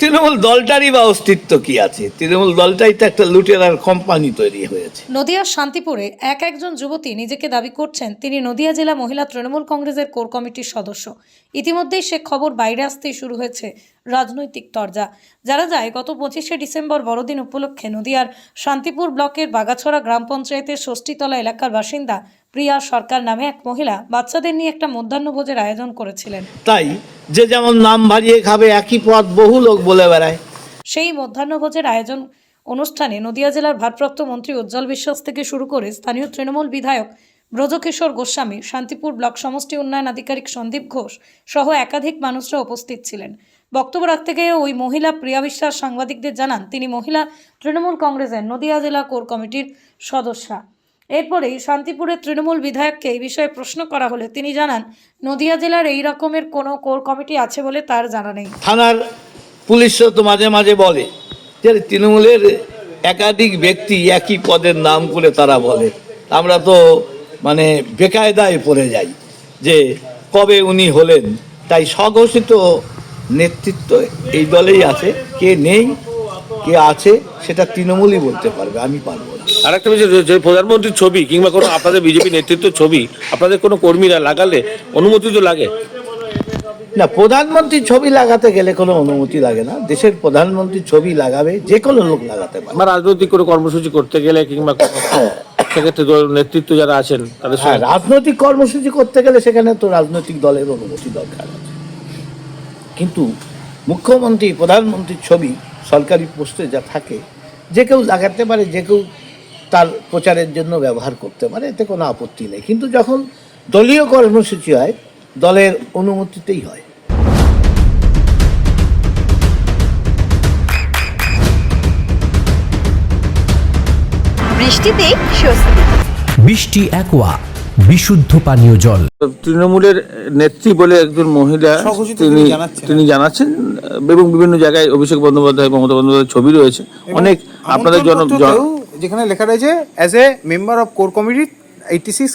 তৃণমূল দলটারই বা অস্তিত্ব কি আছে? তৃণমূল দলটাই তো একটা লুটেরার কোম্পানি তৈরি হয়েছে। নদিয়ার শান্তিপুরে এক একজন যুবতী নিজেকে দাবি করছেন, তিনি নদিয়া জেলা মহিলা তৃণমূল কংগ্রেসের কোর কমিটির সদস্য। ইতিমধ্যেই সে খবর বাইরে আসতেই শুরু হয়েছে রাজনৈতিক তরজা। যারা যায়, গত পঁচিশে ডিসেম্বর বড়দিন উপলক্ষে নদিয়ার শান্তিপুর ব্লকের বাগাছড়া গ্রাম পঞ্চায়েতের ষষ্ঠীতলা এলাকার বাসিন্দা প্রিয়া সরকার নামে এক মহিলা বাচ্চাদের নিয়ে একটা মধ্যাহ্নভোজের আয়োজন করেছিলেন। তাই যে যেমন নাম ভারিয়ে খাবে একই পথ বহু লোক বলে বেড়ায়। সেই মধ্যাহ্নভোজের আয়োজন অনুষ্ঠানে নদিয়া জেলার ভারপ্রাপ্ত মন্ত্রী উজ্জ্বল বিশ্বাস থেকে শুরু করে স্থানীয় তৃণমূল বিধায়ক ব্রজকিশোর গোস্বামী শান্তিপুর ব্লক সমষ্টি উন্নয়ন আধিকারিক সন্দীপ ঘোষ সহ একাধিক মানুষরা উপস্থিত ছিলেন। বক্তব্য রাখতে গিয়ে ওই মহিলা প্রিয়া বিশ্বাস সাংবাদিকদের জানান তিনি মহিলা তৃণমূল কংগ্রেসের নদিয়া জেলা কোর কমিটির সদস্যা। এরপরেই শান্তিপুরের তৃণমূল বিধায়ককে এই বিষয়ে প্রশ্ন করা হলে তিনি জানান, নদিয়া জেলার এই রকমের কোনো কোর কমিটি আছে বলে তার জানা নেই। থানার পুলিশও তো মাঝে মাঝে বলে যে তৃণমূলের একাধিক ব্যক্তি একই পদের নাম করে তারা বলে। আমরা তো মানে বেকায়দায় পড়ে যাই যে কবে উনি হলেন। তাই স্বঘোষিত নেতৃত্ব এই দলেই আছে। কে নেই, কে আছে, সেটা তৃণমূলই বলতে পারবে, আমি পারব আর একটা বিষয় যে- প্রধানমন্ত্রীর ছবি কিংবা কোনো আপনাদের বিজেপি নেতৃত্বের ছবি আপনাদের কোনো কর্মীরা লাগালে অনুমতি তো লাগে? না প্রধানমন্ত্রীর ছবি লাগাতে গেলে কোনো অনুমতি লাগে না। দেশের প্রধানমন্ত্রীর ছবি লাগাবে যে কোনো লোক লাগাতে পারে। বা রাজনৈতিক কোনো কর্মসূচি করতে গেলে কিংবা সেক্ষেত্রে নেতৃত্ব যারা আছেন তাদের হ্যাঁ রাজনৈতিক কর্মসূচি করতে গেলে সেখানে তো রাজনৈতিক দলের অনুমতি দরকার আছে। কিন্তু মুখ্যমন্ত্রী প্রধানমন্ত্রীর ছবি সরকারি পোস্টে যা থাকে যে কেউ লাগাতে পারে যে কেউ তার প্রচারের জন্য ব্যবহার করতে পারে এতে কোনো আপত্তি নেই। কিন্তু যখন দলীয় কর্মসূচি হয় দলের অনুমতিতেই হয়। বৃষ্টিতেই স্বস্তি। বৃষ্টি অ্যাকোয়া বিশুদ্ধ পানীয় জল। তৃণমূলের নেত্রী বলে একজন মহিলা তিনি তিনি জানাচ্ছেন। এবং বিভিন্ন জায়গায় অভিষেক বন্দ্যোপাধ্যায় মমতা বন্দ্যোপাধ্যায়ের ছবি রয়েছে। অনেক আপনাদের জন যেখানে লেখা রয়েছে as a member of core committee eighty six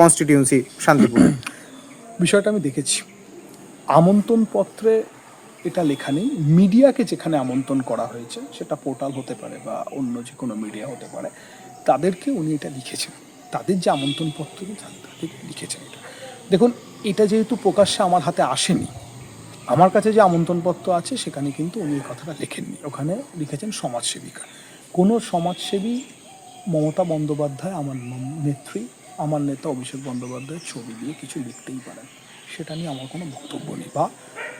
constituency Shantipur. বিষয়টা আমি দেখেছি। আমন্ত্রণ পত্রে এটা লেখা নেই। মিডিয়াকে যেখানে আমন্ত্রণ করা হয়েছে, সেটা পোর্টাল হতে পারে বা অন্য যে কোনো মিডিয়া হতে পারে, তাদেরকে উনি এটা লিখেছেন। তাদের যে আমন্ত্রণ পত্র লিখেছেন এটা। দেখুন, এটা যেহেতু প্রকাশ্যে আমার হাতে আসেনি, আমার কাছে যে আমন্ত্রণপত্র আছে, সেখানে কিন্তু উনি এই কথাটা লেখেননি। ওখানে লিখেছেন সমাজসেবিকা। কোনো সমাজসেবী মমতা বন্দ্যোপাধ্যায়, আমার নেত্রী, আমার নেতা অভিষেক বন্দ্যোপাধ্যায়ের ছবি দিয়ে কিছু লিখতেই পারেন। সেটা নিয়ে আমার কোনো বক্তব্য নেই বা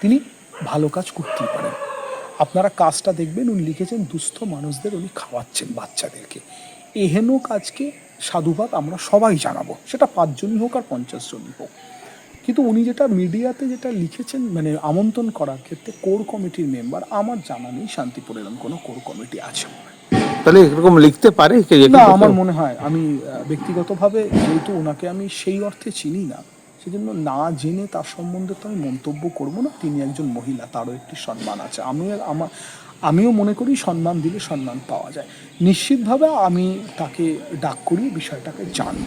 তিনি ভালো কাজ করতেই পারেন। আপনারা কাজটা দেখবেন, উনি লিখেছেন, দুস্থ মানুষদের উনি খাওয়াচ্ছেন বাচ্চাদেরকে। এহেন কাজকে সাধুবাদ আমরা সবাই জানাব। সেটা পাঁচজনই হোক আর পঞ্চাশ জনই হোক। কিন্তু উনি যেটা মিডিয়াতে যেটা লিখেছেন মানে আমন্ত্রণ করার ক্ষেত্রে কোর কমিটির মেম্বার, আমার জানা নেই শান্তিপুর এরকম কোনো কোর কমিটি আছে। তাহলে এরকম লিখতে পারে না আমার মনে হয় আমি ব্যক্তিগতভাবে যেহেতু ওনাকে আমি সেই অর্থে চিনি না সেজন্য না জেনে তার সম্বন্ধে তো আমি মন্তব্য করব না। তিনি একজন মহিলা তারও একটি সম্মান আছে। আমিও আমার আমিও মনে করি সম্মান দিলে সম্মান পাওয়া যায়। নিশ্চিতভাবে আমি তাকে ডাক করি বিষয়টাকে জানব।